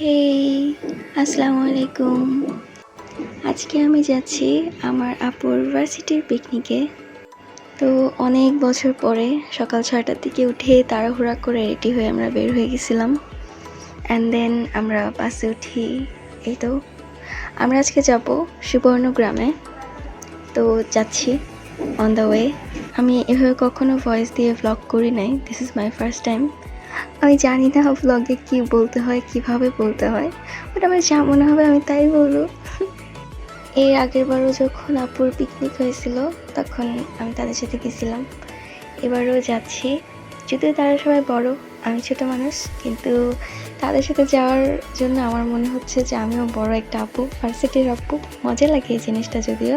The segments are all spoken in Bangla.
হেই আসসালামু আলাইকুম আজকে আমি যাচ্ছি আমার আপুর ভার্সিটির পিকনিকে তো অনেক বছর পরে সকাল ছয়টার দিকে উঠে তাড়াহুড়া করে রেডি হয়ে আমরা বের হয়ে গেছিলাম। অ্যান্ড দেন আমরা বাসে উঠি। এই তো। আমরা আজকে যাব সুবর্ণগ্রামে তো যাচ্ছি অন দ্য ওয়ে আমি এভাবে কখনো ভয়েস দিয়ে ভ্লগ করি নাই। This is my first time আমি জানি না ব্লগে কি বলতে হয়, কীভাবে বলতে হয় বাট আমার যা মনে হবে আমি তাই বলব। এর আগের বারও যখন আপুর পিকনিক হয়েছিল, তখন আমি তাদের সাথে গেছিলাম। এবারও যাচ্ছি। যদিও তারা সবাই বড়, আমি ছোট মানুষ, কিন্তু তাদের সাথে যাওয়ার জন্য আমার মনে হচ্ছে যে আমিও বড় একটা আপু ভার্সিটির আপু। মজা লাগে এই জিনিসটা যদিও।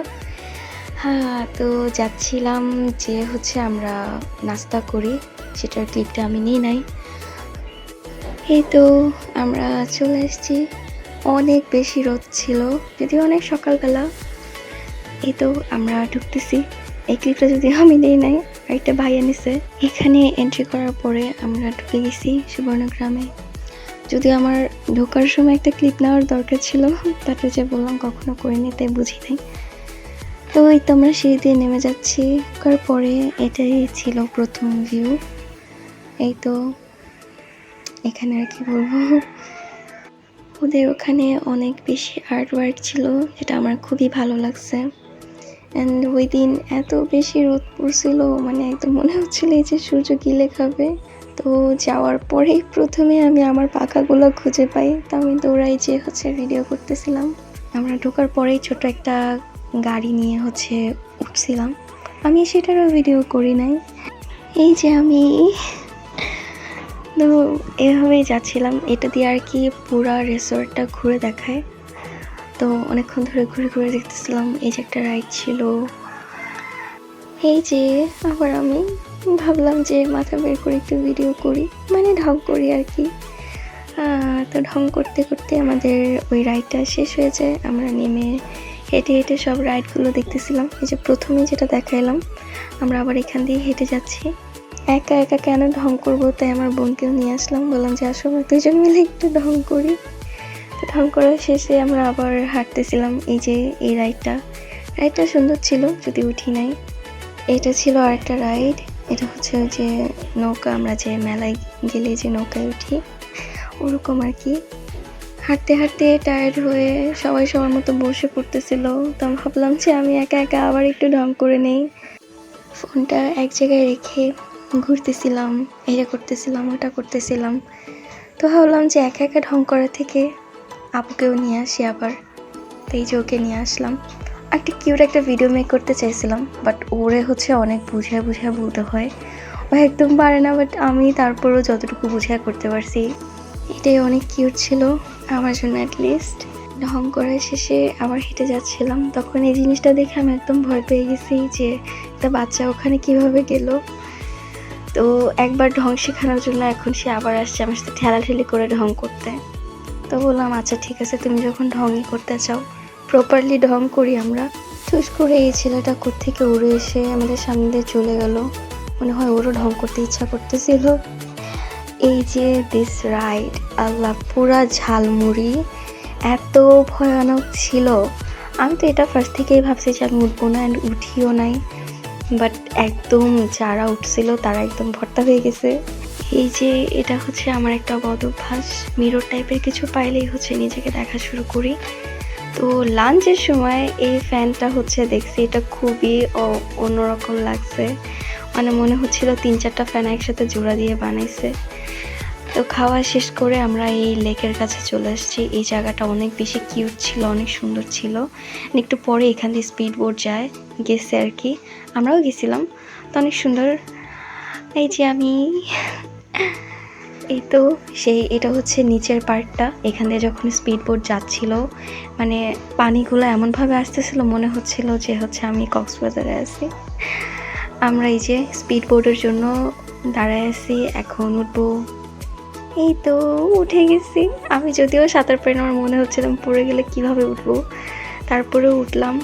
হ্যাঁ তো যাচ্ছিলাম যে হচ্ছে আমরা নাস্তা করি। সেটার ক্লিপটা আমি নিই নাই। এই তো আমরা চলে এসেছি। অনেক বেশি রোদ ছিল, যদিও অনেক সকালবেলা। এই তো আমরা ঢুকতেছি। এই ক্লিপটা যদি আমি নেই নাই একটা ভাই এনেছে। এখানে এন্ট্রি করার পরে আমরা ঢুকে গেছি সুবর্ণগ্রামে যদি আমার ঢোকার সময় একটা ক্লিপ নেওয়ার দরকার ছিল তাতে যে বললাম কখনো করিনি, তাই বুঝি নাই। তো এই তো আমরা সিঁড়ি দিয়ে নেমে যাচ্ছি। করার পরে এটাই ছিল প্রথম ভিউ এই তো এখানে আর কি বলব? ওদের ওখানে অনেক বেশি আর্ট ওয়ার্ক ছিল, যেটা আমার খুবই ভালো লাগছে। অ্যান্ড ওই দিন এত বেশি রোদ পড়ছিল মানে একদম মনে হচ্ছিল এই যে সূর্য গিলে খাবে তো যাওয়ার পরেই প্রথমে আমি আমার পাখাগুলো খুঁজে পাই, তো আমি দৌড়াই যে হচ্ছে ভিডিও করতেছিলাম। আমরা ঢোকার পরেই ছোট একটা গাড়ি নিয়ে হচ্ছে উঠছিলাম। আমি সেটারও ভিডিও করি নাই। এই যে আমি তো এভাবেই যাচ্ছিলাম। এটা দিয়ে আর কি পুরা রিসোর্টটা ঘুরে দেখায়। তো অনেকক্ষণ ধরে ঘুরে ঘুরে দেখতেছিলাম, এই যে একটা রাইড ছিল। এই যে আবার আমি ভাবলাম যে মাথা বের করে একটু ভিডিও করি মানে ঢং করি আর কি। তো ঢং করতে করতে আমাদের ওই রাইডটা শেষ হয়ে যায়। আমরা নেমে হেঁটে হেঁটে সব রাইডগুলো দেখতেছিলাম। এই যে প্রথমে যেটা দেখাইলাম, আমরা আবার এখান দিয়ে হেঁটে যাচ্ছি। একা একা কেন ঢং করব? তাই আমার বোনকেও নিয়ে আসলাম। বললাম, যে আসো দুজন মিলে একটু ঢং করি। ঢং করার শেষে আমরা আবার হাঁটতেছিলাম এই যে এই রাইডটা। রাইডটা সুন্দর ছিল, যদি উঠি নাই। এটা ছিল আরেকটা রাইড। এটা হচ্ছে যে নৌকা, আমরা যে মেলায় গেলে যে নৌকায় উঠি, ওরকম আর কি। হাঁটতে হাঁটতে টায়ার্ড হয়ে সবাই সবার মতো বসে পড়তেছিল। তো আমি ভাবলাম যে আমি একা একা আবার একটু ঢং করে নেই। ফোনটা এক জায়গায় রেখে ঘুরতেছিলাম এটা করতেছিলাম, ওটা করতেছিলাম। তো ভাবলাম যে একা একা ঢং করা থেকে আপুকেও নিয়ে আসি আবার। তো এই যে ওকে নিয়ে আসলাম। একটা কিউট একটা ভিডিও মেক করতে চাইছিলাম বাট ওরে হচ্ছে অনেক বুঝে বুঝে বলতে হয়। ও একদম পারে না বাট আমি তারপরও যতটুকু বুঝে করতে পারছি, এটাই অনেক কিউট ছিল আমার জন্য অ্যাটলিস্ট ঢং করার শেষে আবার হেঁটে যাচ্ছিলাম। তখন এই জিনিসটা দেখে আমি একদম ভয় পেয়ে গেছি যে একটা বাচ্চা ওখানে কীভাবে গেল? তো একবার ঢং শেখানোর জন্য এখন সে আবার আসছে আমার সাথে ঠেলাঠেলি করে ঢং করতে। তো বললাম আচ্ছা ঠিক আছে, তুমি যখন ঢংই করতে চাও প্রপারলি ঢং করি আমরা। ঠুস করে এই ছেলেটা থেকে উড়ে এসে আমাদের সামনে দিয়ে চলে গেল। মনে হয় ওরও ঢং করতে ইচ্ছা করতেছিল। এই যে দিস রাইড আল্লাহ, পুরা ঝালমুড়ি, এত ভয়ানক ছিল। আমি তো এটা ফার্স্ট থেকেই ভাবছি যে আমি উঠবো না অ্যান্ড উঠিও নাই। বাট একদম যারা উঠছিল তারা একদম ভর্তা হয়ে গেছে। এই যে এটা হচ্ছে আমার একটা বদ অভ্যাস। মিরর টাইপের কিছু পাইলেই হচ্ছে নিজেকে দেখা শুরু করি। তো লাঞ্চের সময় এই ফ্যানটা হচ্ছে দেখছি, এটা খুবই অন্যরকম লাগছে। মানে মনে হচ্ছিল তিন চারটা ফ্যান একসাথে জোড়া দিয়ে বানাইছে। তো খাওয়া শেষ করে আমরা এই লেকের কাছে চলে আসছি। এই জায়গাটা অনেক বেশি কিউট ছিল, অনেক সুন্দর ছিল। একটু পরে এখান দিয়ে স্পিড বোট যায়, গেছে আর কি। আমরাও গেছিলাম। তো অনেক সুন্দর। এই যে আমি। এই তো সেই, এটা হচ্ছে নিচের পার্টটা। এখান দিয়ে যখন স্পিড বোট যাচ্ছিল মানে পানিগুলো এমনভাবে আসতেছিল, মনে হচ্ছিল যে হচ্ছে আমি কক্সবাজারে আছি। আমরা এই যে স্পিড বোটের জন্য দাঁড়ায় আছি। এখন উঠবো। এই তো, উঠে গেছি। আমি যদিও সাঁতার পারি আমার মনে হচ্ছিল আমি পড়ে গেলে কীভাবে উঠবো। তারপরেও উঠলাম।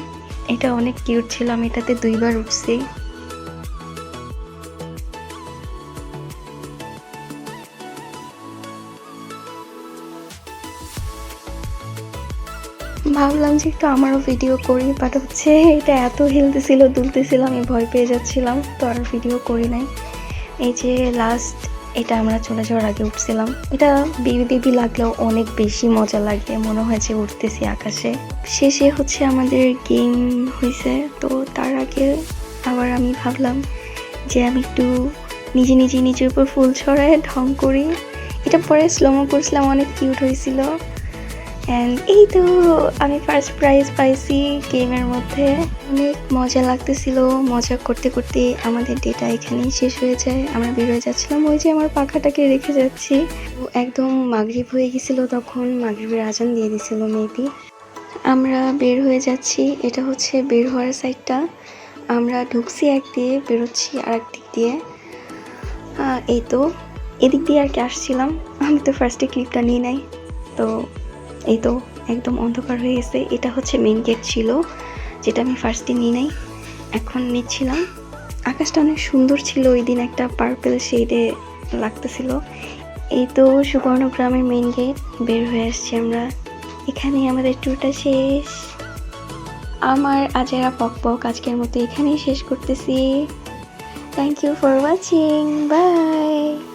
এটা অনেক কিউট ছিল, আমি এটাতে দুইবার উঠছি। ভাবলাম যে একটু আমারও ভিডিও করি বাট হচ্ছে এটা এত হিলতেছিল দুলতেছিল আমি ভয় পেয়ে যাচ্ছিলাম, তো আর ভিডিও করি নাই। এই যে লাস্ট এটা আমরা চলে যাওয়ার আগে উঠছিলাম। এটা বেবি বেবি লাগলেও অনেক বেশি মজা লাগে। মনে হয় যে উঠতেছি আকাশে। শেষে হচ্ছে আমাদের গেম হয়েছে তো তার আগে আবার আমি ভাবলাম যে আমি একটু নিজে নিজে নিজের উপর ফুল ছড়ায় ঢং করি। এটা পরে স্লোমো করছিলাম অনেক কিউট হয়েছিল। অ্যান্ড এই তো আমি ফার্স্ট প্রাইজ পাইছি গেমের মধ্যে। অনেক মজা লাগতেছিল, মজা করতে করতে আমাদের ডেটা এখানেই শেষ হয়ে যায়। আমরা বের হয়ে যাচ্ছিলাম, ওই যে আমার পাখাটাকে রেখে যাচ্ছি। একদম মাগরিব হয়ে গেছিল তখন, মাগরিবের আজান দিয়ে দিছিল মেবি আমরা বের হয়ে যাচ্ছি, এটা হচ্ছে বের হওয়ার সাইডটা আমরা ঢুকছি এক দিয়ে, বেরোচ্ছি আর এক দিক দিয়ে। এই তো এদিক দিয়ে আর কি আসছিলাম। আমি তো ফার্স্টে ক্লিপটা নিয়ে নাই। তো এই তো একদম অন্ধকার হয়ে গেছে। এটা হচ্ছে মেন গেট ছিল, যেটা আমি ফার্স্টে নিয়ে নাই, এখন নিচ্ছিলাম। আকাশটা অনেক সুন্দর ছিল ওই দিন একটা পার্পেল শেডে লাগতেছিল। এই তো সুবর্ণ গ্রামের মেন গেট বের হয়ে আসছি আমরা। এখানে আমাদের ট্যুরটা শেষ। আমার আজেরা পক পক আজকের মতো এখানেই শেষ করতেছি। Thank you for watching bye